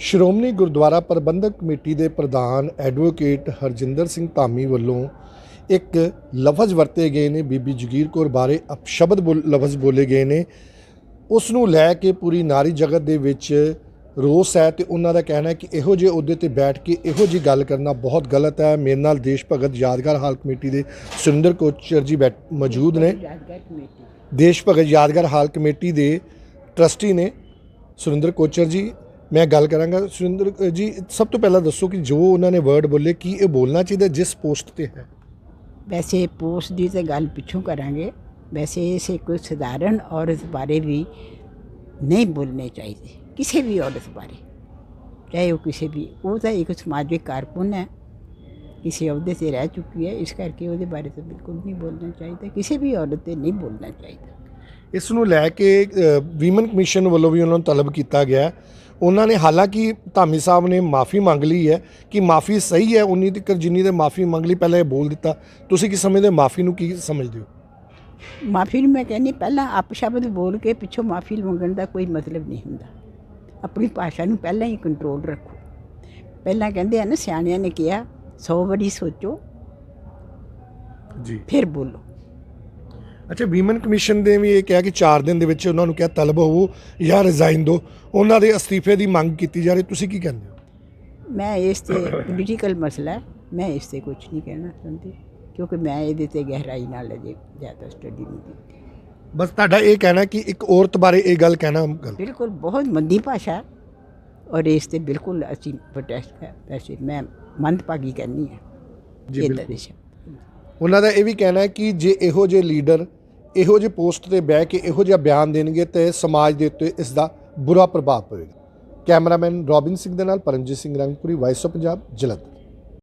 ਸ਼੍ਰੋਮਣੀ ਗੁਰਦੁਆਰਾ ਪ੍ਰਬੰਧਕ committee ਦੇ ਪ੍ਰਧਾਨ advocate Harjinder Singh Dhami ਵੱਲੋਂ ਇੱਕ ਲਫ਼ਜ਼ ਵਰਤੇ ਗਏ ਨੇ, ਬੀਬੀ ਜਗੀਰ ਕੌਰ ਬਾਰੇ ਅਪਸ਼ਬਦ ਬੋਲ- ਲਫ਼ਜ਼ ਬੋਲੇ ਗਏ ਨੇ। ਉਸ ਨੂੰ ਲੈ ਕੇ ਪੂਰੀ ਨਾਰੀ ਜਗਤ ਦੇ ਵਿੱਚ ਰੋਸ ਹੈ ਤੇ ਉਹਨਾਂ ਦਾ ਕਹਿਣਾ ਹੈ ਕਿ ਇਹੋ ਜਿਹੇ ਅਹੁਦੇ ਤੇ ਬੈਠ ਕੇ ਇਹੋ ਜੀ ਗੱਲ ਕਰਨਾ ਬਹੁਤ ਗਲਤ ਹੈ। ਮੇਰੇ ਨਾਲ ਦੇਸ਼ ਭਗਤ ਯਾਦਗਾਰ ਹਾਲ ਕਮੇਟੀ ਦੇ ਸੁਰਿੰਦਰ ਕੋਚਰ ਜੀ ਬੈਠ, ਮੌਜੂਦ ਨੇ। ਯਾਦਗਾਰ ਕਮੇਟੀ ਦੇਸ਼ ਭਗਤ ਯਾਦਗਾਰ ਹਾਲ ਕਮੇਟੀ ਦੇ ਟਰਸਟੀ ਨੇ ਸੁਰਿੰਦਰ ਕੋਚਰ ਜੀ। ਮੈਂ ਗੱਲ ਕਰਾਂਗਾ ਸੁਰਿੰਦਰ ਜੀ ਸਭ ਤੋਂ ਪਹਿਲਾਂ ਦੱਸੋ ਕਿ ਜੋ ਉਹਨਾਂ ਨੇ ਵਰਡ ਬੋਲੇ ਕੀ ਇਹ ਬੋਲਣਾ ਚਾਹੀਦਾ ਜਿਸ ਪੋਸਟ ਤੇ ਹੈ? ਵੈਸੇ ਪੋਸਟ ਦੀ ਤੇ ਗੱਲ ਪਿੱਛੋਂ ਕਰਾਂਗੇ। ਵੈਸੇ ਇਸੇ ਕੋਈ ਸਧਾਰਨ ਔਰਤ ਬਾਰੇ ਵੀ ਨਹੀਂ ਬੋਲਣੇ ਚਾਹੀਦੇ। ਕਿਸੇ ਵੀ ਔਰਤ ਬਾਰੇ। ਚਾਹੇ ਉਹ ਕਿਸੇ ਵੀ ਉਹ ਤਾਂ ਇੱਕ ਸਮਾਜਿਕ ਕਾਰਕੁਨ ਹੈ। ਕਿਸੇ ਅਹੁਦੇ ਤੇ ਰਹਿ ਚੁੱਕੀ ਹੈ। ਇਸ ਕਰਕੇ ਉਹਦੇ ਬਾਰੇ ਤਾਂ ਬਿਲਕੁਲ ਨਹੀਂ ਬੋਲਣਾ ਚਾਹੀਦਾ। ਕਿਸੇ ਵੀ ਔਰਤ ਤੇ ਨਹੀਂ ਬੋਲਣਾ ਚਾਹੀਦਾ। ਇਸ ਨੂੰ ਲੈ ਕੇ ਵੀਮਨ ਕਮਿਸ਼ਨ ਵੱਲੋਂ ਵੀ ਉਹਨਾਂ ਨੂੰ ਤਲਬ ਕੀਤਾ ਗਿਆ। ਉਹਨਾਂ ਨੇ ਹਾਲਾਂਕਿ ਧਾਮੀ ਸਾਹਿਬ ਨੇ ਮਾਫੀ ਮੰਗ ਲਈ ਹੈ ਕਿ ਮਾਫੀ ਸਹੀ ਹੈ ਉਨੀ ਤੱਕ ਜਿੰਨੀ ਦੇ ਮਾਫੀ ਮੰਗ ਲਈ ਪਹਿਲਾਂ ਇਹ ਬੋਲ ਦਿੱਤਾ। ਤੁਸੀਂ ਕੀ ਸਮਝਦੇ ਮਾਫੀ ਨੂੰ ਕੀ ਸਮਝਦੇ ਹੋ? ਮਾਫੀ ਨੂੰ ਮੈਂ ਕਹਿੰਦੀ ਪਹਿਲਾਂ ਅਪਸ਼ਬਦ ਬੋਲ ਕੇ ਪਿੱਛੋਂ ਮਾਫੀ ਮੰਗਣ ਦਾ ਕੋਈ ਮਤਲਬ ਨਹੀਂ ਹੁੰਦਾ। ਆਪਣੀ ਭਾਸ਼ਾ ਨੂੰ ਪਹਿਲਾਂ ਹੀ ਕੰਟਰੋਲ ਰੱਖੋ। ਪਹਿਲਾਂ ਕਹਿੰਦੇ ਆ ਨਾ ਸਿਆਣਿਆਂ ਨੇ ਕਿਹਾ 100 ਵਾਰੀ ਸੋਚੋ ਜੀ। ਫਿਰ ਬੋਲੋ। ਅੱਛਾ ਵੀਮਨ ਕਮਿਸ਼ਨ ਦੇ ਵੀ ਇਹ ਕਿਹਾ ਕਿ 4 ਦਿਨ ਦੇ ਵਿੱਚ ਉਹਨਾਂ ਨੂੰ ਕਿਹਾ ਤਲਬ ਹੋਵੋ ਜਾਂ ਰਿਜ਼ਾਈਨ ਦਿਓ ਉਹਨਾਂ ਦੇ ਅਸਤੀਫੇ ਦੀ ਮੰਗ ਕੀਤੀ ਜਾ ਰਹੀ। ਤੁਸੀਂ ਕੀ ਕਹਿੰਦੇ ਹੋ? ਮੈਂ ਇਸ ਤੇ ਪੋਲੀਟੀਕਲ ਮਸਲਾ ਹੈ, ਮੈਂ ਇਸ ਤੇ ਕੁਝ ਨਹੀਂ ਕਹਿਣਾ ਚਾਹੁੰਦੀ ਕਿਉਂਕਿ ਮੈਂ ਇਹਦੇ ਤੇ ਗਹਿਰਾਈ ਨਾਲ ਅਜੇ ਜ਼ਿਆਦਾ ਸਟੱਡੀ ਨਹੀਂ ਕੀਤੀ। ਬਸ ਤੁਹਾਡਾ ਇਹ ਕਹਿਣਾ ਕਿ ਇੱਕ ਔਰਤ ਬਾਰੇ ਇਹ ਗੱਲ ਕਹਿਣਾ ਗਲਤ। ਬਿਲਕੁਲ ਬਹੁਤ ਮੰਦੀ ਭਾਸ਼ਾ ਹੈ ਔਰ ਇਸ ਤੇ ਬਿਲਕੁਲ ਅਸੀਂ ਪ੍ਰੋਟੈਸਟ ਹੈ। ਵੈਸੇ ਮੈਂ ਮੰਦਭਾਗੀ ਕਹਿੰਦੀ ਹਾਂ। ਜੀ, ਬਿਲਕੁਲ। ਉਹਨਾਂ ਦਾ ਇਹ ਵੀ ਕਹਿਣਾ ਹੈ ਕਿ ਜੇ ਇਹੋ ਜਿਹੇ ਲੀਡਰ ਇਹੋ ਜਿਹੇ ਪੋਸਟ ਤੇ ਬਹਿ ਕੇ ਇਹੋ ਜਿਹਾ ਬਿਆਨ ਦੇਣਗੇ ਤੇ ਸਮਾਜ ਦੇ ਉੱਤੇ ਇਸ ਦਾ ਬੁਰਾ ਪ੍ਰਭਾਵ ਪਵੇਗਾ। ਕੈਮਰਾਮੈਨ ਰੋਬਿਨ ਸਿੰਘ ਦੇ ਨਾਲ ਪਰਮਜੀਤ ਸਿੰਘ ਰੰਗਪੁਰੀ ਵਾਇਸ ਆਫ ਪੰਜਾਬ ਜਲੰਧਰ।